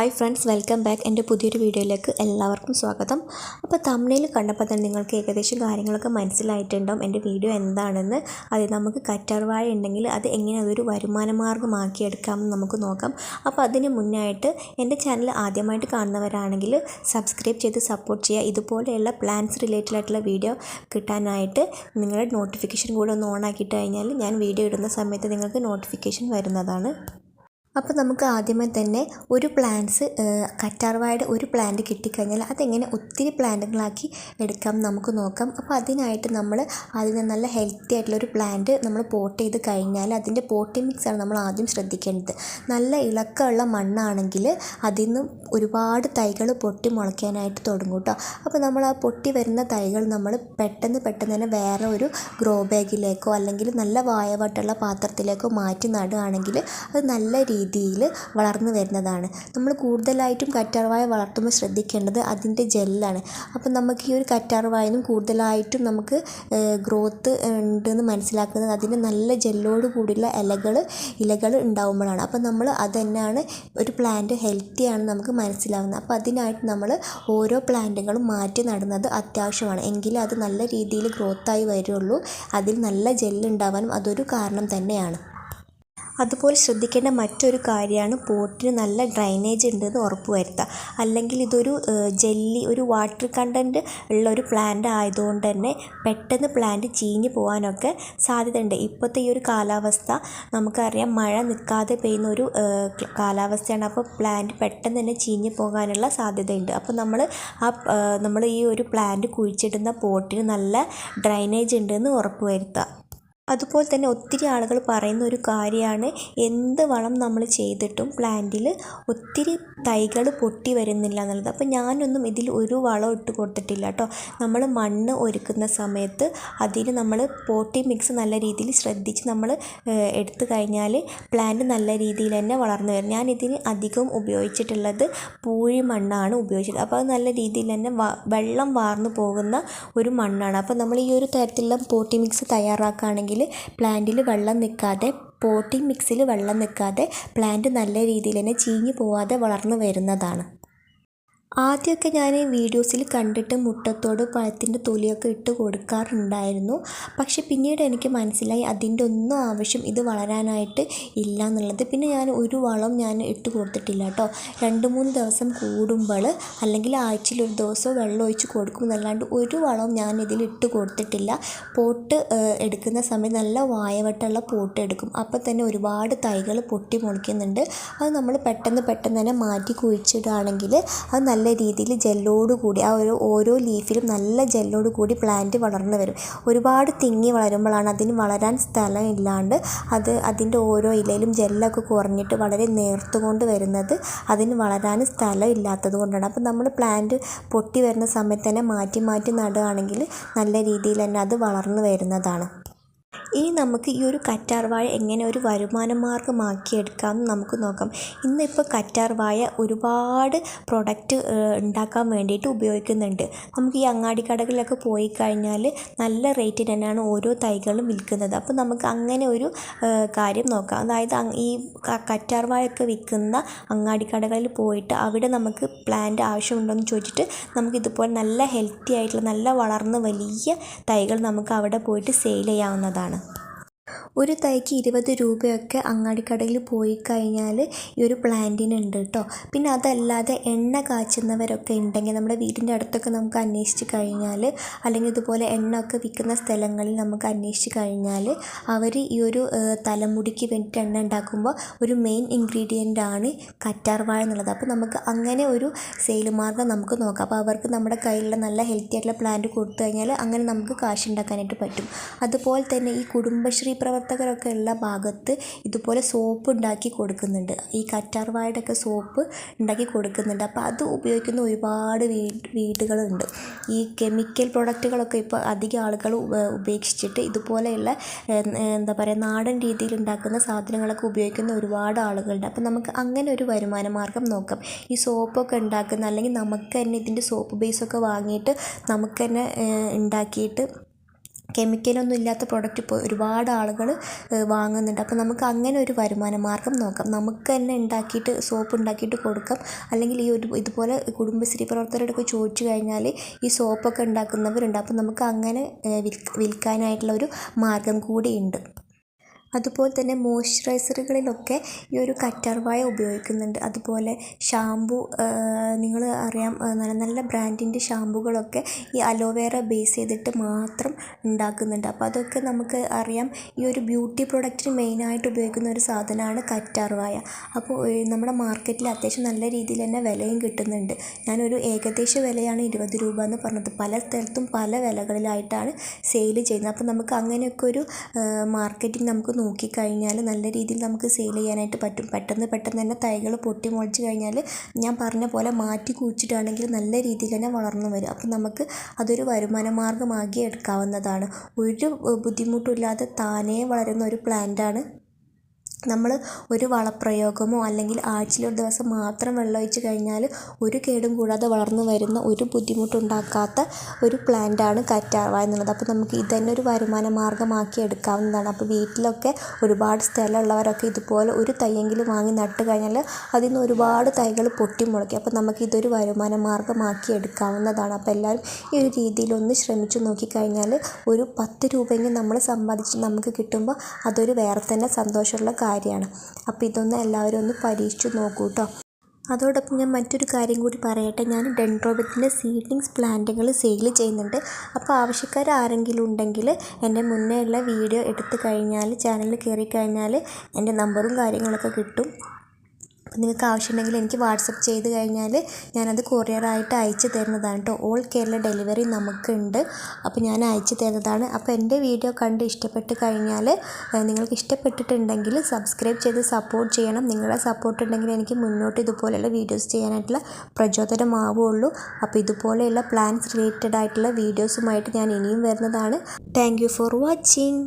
Hi friends welcome back എന്റെ പുതിയൊരു വീഡിയോയിലേക്ക് എല്ലാവർക്കും സ്വാഗതം. അപ്പോൾ തമിഴിൽ കണ്ടപ്പോൾ തന്നെ നിങ്ങൾക്ക് ഏകദേശം കാര്യങ്ങളൊക്കെ മനസ്സിലായിട്ടുണ്ടാവും എന്റെ വീഡിയോ എന്താണെന്ന്. അത് നമുക്ക് കറ്റാർവാഴ ഉണ്ടെങ്കിൽ അത് എങ്ങനെ അതൊരു വരുമാന മാർഗമാക്കിയെടുക്കാമെന്ന് നമുക്ക് നോക്കാം. അപ്പോൾ അതിന് മുന്നായിട്ട് എന്റെ ചാനൽ ആദ്യമായിട്ട് കാണുന്നവരാണെങ്കിൽ സബ്സ്ക്രൈബ് ചെയ്ത് സപ്പോർട്ട് ചെയ്യുക. ഇതുപോലെയുള്ള പ്ലാൻസ് റിലേറ്റഡ് ആയിട്ടുള്ള വീഡിയോ കിട്ടാനായിട്ട് നിങ്ങളുടെ നോട്ടിഫിക്കേഷൻ കൂടെ ഒന്ന് ഓൺ ആക്കിയിട്ട് കഴിഞ്ഞാൽ ഞാൻ വീഡിയോ ഇടുന്ന സമയത്ത് നിങ്ങൾക്ക് നോട്ടിഫിക്കേഷൻ വരുന്നതാണ്. അപ്പോൾ നമുക്ക് ആദ്യമേ തന്നെ ഒരു പ്ലാന്റ്സ് കറ്റാർവാഴയുടെ ഒരു പ്ലാന്റ് കിട്ടിക്കഴിഞ്ഞാൽ അതെങ്ങനെ ഒത്തിരി പ്ലാന്റുകളാക്കി എടുക്കാം നമുക്ക് നോക്കാം. അപ്പോൾ അതിനായിട്ട് നമ്മൾ അതിന് നല്ല ഹെൽത്തി ആയിട്ടുള്ള ഒരു പ്ലാന്റ് നമ്മൾ പോട്ട് ചെയ്ത് കഴിഞ്ഞാൽ അതിന്റെ പോട്ടിംഗ് മിക്സാണ് നമ്മൾ ആദ്യം ശ്രദ്ധിക്കേണ്ടത്. നല്ല ഇളക്കമുള്ള മണ്ണാണെങ്കിൽ അതിൽ നിന്ന് ഒരുപാട് തൈകൾ പൊട്ടി മുളയ്ക്കാനായിട്ട് തുടങ്ങും കേട്ടോ. അപ്പോൾ നമ്മൾ ആ പൊട്ടി വരുന്ന തൈകൾ നമ്മൾ പെട്ടെന്ന് പെട്ടെന്ന് തന്നെ വേറെ ഒരു ഗ്രോ ബാഗിലേക്കോ അല്ലെങ്കിൽ നല്ല വായവട്ടുള്ള പാത്രത്തിലേക്കോ മാറ്റി നടുകയാണെങ്കിൽ അത് നല്ല രീതിയിൽ വളർന്നു വരുന്നതാണ്. നമ്മൾ കൂടുതലായിട്ടും കറ്റാർവായ വളർത്തുമ്പോൾ ശ്രദ്ധിക്കേണ്ടത് അതിന്റെ ജെല്ലാണ്. അപ്പം നമുക്ക് ഈ ഒരു കറ്റാർവായനും കൂടുതലായിട്ടും നമുക്ക് ഗ്രോത്ത് ഉണ്ടെന്ന് മനസ്സിലാക്കുന്നത് അതിന് നല്ല ജെല്ലോട് കൂടിയുള്ള ഇലകൾ ഇലകൾ ഉണ്ടാവുമ്പോഴാണ്. അപ്പം നമ്മൾ അത് തന്നെയാണ് ഒരു പ്ലാന്റ് ഹെൽത്തിയാണ് നമുക്ക് മനസ്സിലാവുന്നത്. അപ്പോൾ അതിനായിട്ട് നമ്മൾ ഓരോ പ്ലാന്റുകളും മാറ്റി നടുന്നത് അത്യാവശ്യമാണ്. എങ്കിലേ അത് നല്ല രീതിയിൽ ഗ്രോത്തായി വരുള്ളൂ. അതിൽ നല്ല ജെല്ലുണ്ടാവാനും അതൊരു കാരണം തന്നെയാണ്. അതുപോലെ ശ്രദ്ധിക്കേണ്ട മറ്റൊരു കാര്യമാണ് പോട്ടിന് നല്ല ഡ്രൈനേജ് ഉണ്ടെന്ന് ഉറപ്പ് വരുത്തുക. അല്ലെങ്കിൽ ഇതൊരു ജെല്ലി ഒരു വാട്ടർ കണ്ടന്റ് ഉള്ള ഒരു പ്ലാന്റ് ആയതുകൊണ്ട് തന്നെ പെട്ടെന്ന് പ്ലാന്റ് ചീഞ്ഞു പോകാനൊക്കെ സാധ്യതയുണ്ട്. ഇപ്പോഴത്തെ ഈ ഒരു കാലാവസ്ഥ നമുക്കറിയാം മഴ നിൽക്കാതെ പെയ്യുന്ന ഒരു കാലാവസ്ഥയാണ്. അപ്പോൾ പ്ലാന്റ് പെട്ടെന്ന് തന്നെ ചീഞ്ഞു പോകാനുള്ള സാധ്യതയുണ്ട്. അപ്പോൾ നമ്മൾ ആ നമ്മൾ ഈ ഒരു പ്ലാന്റ് കുഴിച്ചിടുന്ന പോട്ടിന് നല്ല ഡ്രൈനേജ് ഉണ്ടെന്ന് ഉറപ്പ് വരുത്തുക. അതുപോലെ തന്നെ ഒത്തിരി ആളുകൾ പറയുന്ന ഒരു കാര്യമാണ്. എന്ത് വളം നമ്മൾ ചെയ്തിട്ടും പ്ലാന്റിൽ ഒത്തിരി തൈകൾ പൊട്ടി വരുന്നില്ല എന്നുള്ളത്. അപ്പോൾ ഞാനൊന്നും ഇതിൽ ഒരു വളം ഇട്ട് കൊടുത്തിട്ടില്ല കേട്ടോ. നമ്മൾ മണ്ണ് ഒരുക്കുന്ന സമയത്ത് അതിന് നമ്മൾ പോട്ടി മിക്സ് നല്ല രീതിയിൽ ശ്രദ്ധിച്ച് നമ്മൾ എടുത്തു കഴിഞ്ഞാൽ പ്ലാന്റ് നല്ല രീതിയിൽ തന്നെ വളർന്നു വരും. ഞാനിതിന് അധികം ഉപയോഗിച്ചിട്ടുള്ളത് പൂഴി മണ്ണാണ് ഉപയോഗിച്ചത്. അപ്പോൾ അത് നല്ല രീതിയിൽ തന്നെ വെള്ളം വാർന്നു പോകുന്ന ഒരു മണ്ണാണ്. അപ്പോൾ നമ്മൾ ഈ ഒരു തരത്തിലുള്ള പോട്ടി മിക്സ് തയ്യാറാക്കുകയാണെങ്കിൽ പ്ലാന്റിൽ വെള്ളം നിൽക്കാതെ പോട്ടിംഗ് മിക്സിൽ വെള്ളം നിൽക്കാതെ പ്ലാന്റ് നല്ല രീതിയിൽ തന്നെ ചീഞ്ഞു പോവാതെ വളർന്നു വരുന്നതാണ്. ആദ്യമൊക്കെ ഞാൻ വീഡിയോസിൽ കണ്ടിട്ട് മുട്ടത്തോട് പഴത്തിന്റെ തൊലിയൊക്കെ ഇട്ട് കൊടുക്കാറുണ്ടായിരുന്നു. പക്ഷെ പിന്നീട് എനിക്ക് മനസ്സിലായി അതിന്റെ ഒന്നും ആവശ്യം ഇത് വളരാനായിട്ട് ഇല്ല എന്നുള്ളത് പിന്നെ ഞാൻ ഒരു വളം ഞാൻ ഇട്ട് കൊടുത്തിട്ടില്ല കേട്ടോ. രണ്ട് മൂന്ന് ദിവസം കൂടുമ്പോൾ അല്ലെങ്കിൽ ആഴ്ചയിൽ ഒരു ദിവസം വെള്ളം ഒഴിച്ച് കൊടുക്കും എന്നല്ലാണ്ട് ഒരു വളം ഞാൻ ഇതിൽ ഇട്ട് കൊടുത്തിട്ടില്ല. പോട്ട് എടുക്കുന്ന സമയം നല്ല വായവട്ടുള്ള പോട്ട് എടുക്കും. അപ്പോൾ തന്നെ ഒരുപാട് തൈകൾ പൊട്ടി മുളയ്ക്കുന്നുണ്ട്. അത് നമ്മൾ പെട്ടെന്ന് പെട്ടെന്ന് തന്നെ മാറ്റി കുഴിച്ചിടുകയാണെങ്കിൽ അത് നല്ല നല്ല രീതിയിൽ ജെല്ലോട് കൂടി ആ ഒരു ഓരോ ലീഫിലും നല്ല ജെല്ലോട് കൂടി പ്ലാന്റ് വളർന്നു വരും. ഒരുപാട് തിങ്ങി വളരുമ്പോഴാണ് അതിന് വളരാൻ സ്ഥലം ഇല്ലാണ്ട് അത് അതിന്റെ ഓരോ ഇലയിലും ജെല്ലൊക്കെ കുറഞ്ഞിട്ട് വളരെ നേർത്തുകൊണ്ട് വരുന്നത് അതിന് വളരാൻ സ്ഥലം ഇല്ലാത്തത് കൊണ്ടാണ്. അപ്പോൾ നമ്മൾ പ്ലാന്റ് പൊട്ടി വരുന്ന സമയത്ത് തന്നെ മാറ്റി മാറ്റി നടുകയാണെങ്കിൽ നല്ല രീതിയിൽ തന്നെ അത് വളർന്നു വരുന്നതാണ്. ഇനി നമുക്ക് ഈ ഒരു കറ്റാർവാഴ എങ്ങനെ ഒരു വരുമാന മാർഗമാക്കിയെടുക്കാമെന്ന് നമുക്ക് നോക്കാം. ഇന്നിപ്പോൾ കറ്റാർവാഴ ഒരുപാട് പ്രൊഡക്റ്റ് ഉണ്ടാക്കാൻ വേണ്ടിയിട്ട് ഉപയോഗിക്കുന്നുണ്ട്. നമുക്ക് ഈ അങ്ങാടി കടകളിലൊക്കെ പോയി കഴിഞ്ഞാൽ നല്ല റേറ്റിന് തന്നെയാണ് ഓരോ തൈകളും വിൽക്കുന്നത്. അപ്പോൾ നമുക്ക് അങ്ങനെ ഒരു കാര്യം നോക്കാം. അതായത് ഈ കറ്റാർവാഴയൊക്കെ വിൽക്കുന്ന അങ്ങാടി കടകളിൽ പോയിട്ട് അവിടെ നമുക്ക് പ്ലാന്റ് ആവശ്യമുണ്ടോ എന്ന് ചോദിച്ചിട്ട് നമുക്ക് ഇതുപോലെ നല്ല ഹെൽത്തി ആയിട്ടുള്ള നല്ല വളർന്ന് വലിയ തൈകൾ നമുക്ക് അവിടെ പോയിട്ട് സെയിൽ ചെയ്യാവുന്നതാണ്. ഒരു തൈക്ക് ഇരുപത് രൂപയൊക്കെ അങ്ങാടിക്കടയിൽ പോയി കഴിഞ്ഞാൽ ഈ ഒരു പ്ലാന്റിന് ഉണ്ട് കേട്ടോ. പിന്നെ അതല്ലാതെ എണ്ണ കാച്ചുന്നവരൊക്കെ ഉണ്ടെങ്കിൽ നമ്മുടെ വീടിന്റെ അടുത്തൊക്കെ നമുക്ക് അന്വേഷിച്ച് കഴിഞ്ഞാൽ അല്ലെങ്കിൽ ഇതുപോലെ എണ്ണ ഒക്കെ വിൽക്കുന്ന സ്ഥലങ്ങളിൽ നമുക്ക് അന്വേഷിച്ച് കഴിഞ്ഞാൽ അവർ ഈ ഒരു തലമുടിക്ക് വേണ്ടിയിട്ട് എണ്ണ ഉണ്ടാക്കുമ്പോൾ ഒരു മെയിൻ ഇൻഗ്രീഡിയന്റ് ആണ് കറ്റാർവാഴ എന്നുള്ളത്. അപ്പോൾ നമുക്ക് അങ്ങനെ ഒരു സെയിൽ മാർഗം നമുക്ക് നോക്കാം. അപ്പോൾ അവർക്ക് നമ്മുടെ കയ്യിലുള്ള നല്ല ഹെൽത്തി ആയിട്ടുള്ള പ്ലാന്റ് കൊടുത്തു കഴിഞ്ഞാൽ അങ്ങനെ നമുക്ക് കാശ് ഉണ്ടാക്കാനായിട്ട് പറ്റും. അതുപോലെ തന്നെ ഈ കുടുംബശ്രീ പ്രവർത്തകരൊക്കെ ഉള്ള ഭാഗത്ത് ഇതുപോലെ സോപ്പ് ഉണ്ടാക്കി കൊടുക്കുന്നുണ്ട്. ഈ കറ്റാർവാഴയുടെ ഒക്കെ സോപ്പ് ഉണ്ടാക്കി കൊടുക്കുന്നുണ്ട്. അപ്പോൾ അത് ഉപയോഗിക്കുന്ന ഒരുപാട് വീടുകളുണ്ട്. ഈ കെമിക്കൽ പ്രൊഡക്റ്റുകളൊക്കെ ഇപ്പോൾ അധികം ആളുകൾ ഉപേക്ഷിച്ചിട്ട് ഇതുപോലെയുള്ള എന്താ പറയുക നാടൻ രീതിയിൽ ഉണ്ടാക്കുന്ന സാധനങ്ങളൊക്കെ ഉപയോഗിക്കുന്ന ഒരുപാട് ആളുകളുണ്ട്. അപ്പോൾ നമുക്ക് അങ്ങനെ ഒരു വരുമാന മാർഗം നോക്കാം. ഈ സോപ്പൊക്കെ ഉണ്ടാക്കുന്ന അല്ലെങ്കിൽ നമുക്ക് തന്നെ ഇതിന്റെ സോപ്പ് ബേസൊക്കെ വാങ്ങിയിട്ട് നമുക്ക് തന്നെ ഉണ്ടാക്കിയിട്ട് കെമിക്കലൊന്നും ഇല്ലാത്ത പ്രോഡക്റ്റ് ഇപ്പോൾ ഒരുപാട് ആളുകൾ വാങ്ങുന്നുണ്ട്. അപ്പോൾ നമുക്ക് അങ്ങനെ ഒരു വരുമാന മാർഗം നോക്കാം. നമുക്ക് തന്നെ ഉണ്ടാക്കിയിട്ട് സോപ്പ് ഉണ്ടാക്കിയിട്ട് കൊടുക്കാം. അല്ലെങ്കിൽ ഈ ഒരു ഇതുപോലെ കുടുംബശ്രീ പ്രവർത്തകരോടൊക്കെ ചോദിച്ചു കഴിഞ്ഞാൽ ഈ സോപ്പൊക്കെ ഉണ്ടാക്കുന്നവരുണ്ട്. അപ്പോൾ നമുക്ക് അങ്ങനെ വിൽക്കാനായിട്ടുള്ള ഒരു മാർഗം കൂടിയുണ്ട് അതുപോലെ തന്നെ മോയ്സ്ചറൈസറുകളിലൊക്കെ ഈ ഒരു കറ്റാർവാഴ ഉപയോഗിക്കുന്നുണ്ട്. അതുപോലെ ഷാംപു നിങ്ങൾ അറിയാം നല്ല നല്ല ബ്രാൻഡിന്റെ ഷാംപൂകളൊക്കെ ഈ അലോവേറ ബേസ് ചെയ്തിട്ട് മാത്രം ഉണ്ടാക്കുന്നുണ്ട്. അപ്പോൾ അതൊക്കെ നമുക്ക് അറിയാം ഈ ഒരു ബ്യൂട്ടി പ്രൊഡക്റ്റിന് മെയിനായിട്ട് ഉപയോഗിക്കുന്ന ഒരു സാധനമാണ് കറ്റാർവാഴ അപ്പോൾ നമ്മുടെ മാർക്കറ്റിൽ അത്യാവശ്യം നല്ല രീതിയിൽ തന്നെ വിലയും കിട്ടുന്നുണ്ട്. ഞാനൊരു ഏകദേശ വിലയാണ് ഇരുപത് രൂപ എന്ന് പറഞ്ഞത്. പല സ്ഥലത്തും പല വിലകളിലായിട്ടാണ് സെയിൽ ചെയ്യുന്നത്. അപ്പോൾ നമുക്ക് അങ്ങനെയൊക്കെ ഒരു മാർക്കറ്റിംഗ് നമുക്ക് നോക്കിക്കഴിഞ്ഞാൽ നല്ല രീതിയിൽ നമുക്ക് സെയിൽ ചെയ്യാനായിട്ട് പറ്റും. പെട്ടെന്ന് പെട്ടെന്ന് തന്നെ തൈകൾ പൊട്ടി മുളച്ച് കഴിഞ്ഞാൽ ഞാൻ പറഞ്ഞ പോലെ മാറ്റി കുഴിച്ചിട്ടാണെങ്കിൽ നല്ല രീതിയിൽ തന്നെ വളർന്നു വരും. അപ്പം നമുക്ക് അതൊരു വരുമാന മാർഗമാക്കി എടുക്കാവുന്നതാണ്. ഒരു ബുദ്ധിമുട്ടുമില്ലാതെ താനേ വളരുന്ന ഒരു പ്ലാന്റാണ് നമ്മൾ ഒരു വളപ്രയോഗമോ അല്ലെങ്കിൽ ആഴ്ചയിൽ ഒരു ദിവസം മാത്രം വെള്ളമൊഴിച്ച് കഴിഞ്ഞാൽ ഒരു കേടും കൂടാതെ വളർന്നു വരുന്ന ഒരു ബുദ്ധിമുട്ടുണ്ടാക്കാത്ത ഒരു പ്ലാന്റാണ് കറ്റാർവാഴ എന്നുള്ളത്. അപ്പോൾ നമുക്ക് ഇത് തന്നെ ഒരു വരുമാന മാർഗമാക്കി എടുക്കാവുന്നതാണ്. അപ്പോൾ വീട്ടിലൊക്കെ ഒരുപാട് സ്ഥലമുള്ളവരൊക്കെ ഇതുപോലെ ഒരു തൈയെങ്കിലും വാങ്ങി നട്ട് കഴിഞ്ഞാൽ അതിൽ നിന്ന് ഒരുപാട് തൈകൾ പൊട്ടി മുളയ്ക്കും അപ്പോൾ നമുക്ക് ഇതൊരു വരുമാന മാർഗമാക്കി എടുക്കാവുന്നതാണ്. അപ്പോൾ എല്ലാവരും ഈ ഒരു രീതിയിലൊന്ന് ശ്രമിച്ചു നോക്കിക്കഴിഞ്ഞാൽ ഒരു പത്ത് രൂപയെങ്കിലും നമ്മൾ സമ്പാദിച്ച് നമുക്ക് കിട്ടുമ്പോൾ അതൊരു വേറെ തന്നെ സന്തോഷമുള്ള കാര്യമാണ്. അപ്പോൾ ഇതൊന്ന് എല്ലാവരും ഒന്ന് പരീക്ഷിച്ച് നോക്കൂ കേട്ടോ അതോടൊപ്പം ഞാൻ മറ്റൊരു കാര്യം കൂടി പറയട്ടെ. ഞാൻ ഡെൻഡ്രോബത്തിന്റെ സീഡ്ലിങ്സ് പ്ലാന്റുകൾ സെയിൽ ചെയ്യുന്നുണ്ട്. അപ്പോൾ ആവശ്യക്കാർ ആരെങ്കിലും ഉണ്ടെങ്കിൽ എന്റെ മുന്നേ ഉള്ള വീഡിയോ എടുത്തു കഴിഞ്ഞാൽ ചാനലിൽ കയറി കഴിഞ്ഞാൽ എന്റെ നമ്പറും കാര്യങ്ങളൊക്കെ കിട്ടും. നിങ്ങൾക്ക് ആവശ്യമുണ്ടെങ്കിൽ എനിക്ക് വാട്സപ്പ് ചെയ്ത് കഴിഞ്ഞാൽ ഞാനത് കൊറിയറായിട്ട് അയച്ചു തരുന്നതാണ് കേട്ടോ. ഓൾ കേരള ഡെലിവറി നമുക്കുണ്ട്. അപ്പോൾ ഞാൻ അയച്ചു തരുന്നതാണ്. അപ്പോൾ എന്റെ വീഡിയോ കണ്ട് ഇഷ്ടപ്പെട്ട് കഴിഞ്ഞാൽ നിങ്ങൾക്ക് ഇഷ്ടപ്പെട്ടിട്ടുണ്ടെങ്കിൽ സബ്സ്ക്രൈബ് ചെയ്ത് സപ്പോർട്ട് ചെയ്യണം. നിങ്ങളുടെ സപ്പോർട്ട് ഉണ്ടെങ്കിൽ എനിക്ക് മുന്നോട്ട് ഇതുപോലെയുള്ള വീഡിയോസ് ചെയ്യാനായിട്ടുള്ള പ്രചോദനമാവുള്ളൂ. അപ്പോൾ ഇതുപോലെയുള്ള പ്ലാൻസ് റിലേറ്റഡ് ആയിട്ടുള്ള വീഡിയോസുമായിട്ട് ഞാൻ ഇനിയും വരുന്നതാണ്. Thank for watching